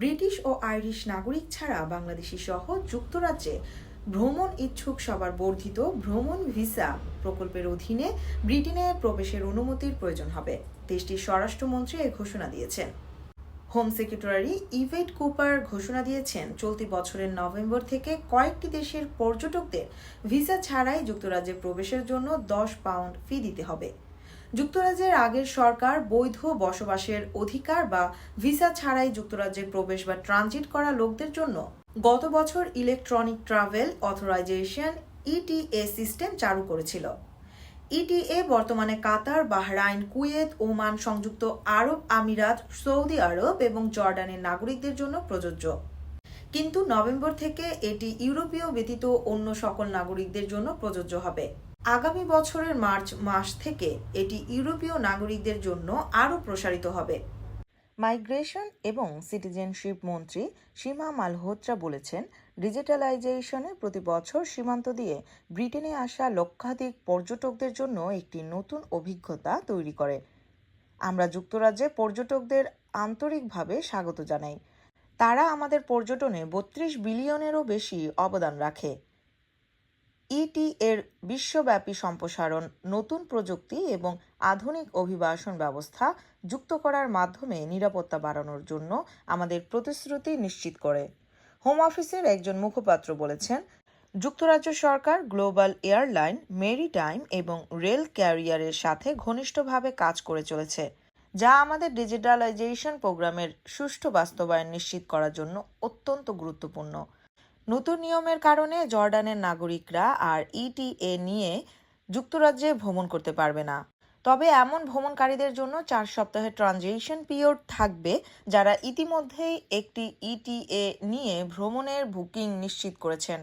British ও Irish নাগরিক ছাড়া বাংলাদেশি সহ যুক্তরাজ্যে ভ্রমণ ইচ্ছুক সবার বর্ধিত ভ্রমণ ভিসা প্রকল্পের অধীনে ব্রিটেনে প্রবেশের অনুমতির প্রয়োজন হবে, দেশটির স্বরাষ্ট্রমন্ত্রী এ ঘোষণা দিয়েছেন। হোম সেক্রেটারি ইভেট কুপার ঘোষণা দিয়েছেন, চলতি বছরের নভেম্বর থেকে কয়েকটি দেশের পর্যটকদের ভিসা ছাড়াই যুক্তরাজ্যে প্রবেশের জন্য দশ পাউন্ড ফি দিতে হবে। যুক্তরাজ্যের আগের সরকার বৈধ বসবাসের অধিকার বা ভিসা ছাড়াই যুক্তরাজ্যে প্রবেশ বা ট্রানজিট করা লোকদের জন্য গত বছর electronic travel authorization ETA system চালু করেছিল। ইটিএ বর্তমানে কাতার, বাহরাইন, কুয়েত, ওমান সংযুক্ত আরব আমিরাত, সৌদি আরব এবং জর্ডানের নাগরিকদের জন্য প্রযোজ্য। কিন্তু নভেম্বর থেকে এটি ইউরোপীয় ব্যতীত অন্য সকল নাগরিকদের জন্য প্রযোজ্য হবে। আগামী বছরের মার্চ মাস থেকে এটি ইউরোপীয় নাগরিকদের জন্য আরও প্রসারিত হবে। মাইগ্রেশন এবং সিটিজেনশিপ মন্ত্রী সীমা মালহোত্রা বলেছেন, ডিজিটালাইজেশনে প্রতি বছর সীমান্ত দিয়ে ব্রিটেনে আসা লক্ষাধিক পর্যটকদের জন্য একটি নতুন অভিজ্ঞতা তৈরি করে। আমরা যুক্তরাজ্যে পর্যটকদের আন্তরিকভাবে স্বাগত জানাই। তারা আমাদের পর্যটনে বত্রিশ বিলিয়নেরও বেশি অবদান রাখে। ইটি এর বিশ্বব্যাপী সম্প্রসারণ, নতুন প্রযুক্তি এবং আধুনিক অভিবাসন ব্যবস্থা যুক্ত করার মাধ্যমে নিরাপত্তা বাড়ানোর জন্য আমাদের প্রতিশ্রুতি নিশ্চিত করে। হোম অফিসের একজন মুখপাত্র বলেছেন, যুক্তরাজ্য সরকার গ্লোবাল এয়ারলাইন মেরিটাইম এবং রেল ক্যারিয়ারের সাথে ঘনিষ্ঠভাবে কাজ করে চলেছে, যা আমাদের ডিজিটালাইজেশন প্রোগ্রামের সুষ্ঠু বাস্তবায়ন নিশ্চিত করার জন্য অত্যন্ত গুরুত্বপূর্ণ। নতুন নিয়মের কারণে জর্ডানের নাগরিকরা আর ইটিএ নিয়ে যুক্তরাজ্যে ভ্রমণ করতে পারবে না। তবে এমন ভ্রমণকারীদের জন্য চার সপ্তাহের ট্রানজিশন পিরিয়ড থাকবে, যারা ইতিমধ্যেই একটি ইটিএ নিয়ে ভ্রমণের বুকিং নিশ্চিত করেছেন।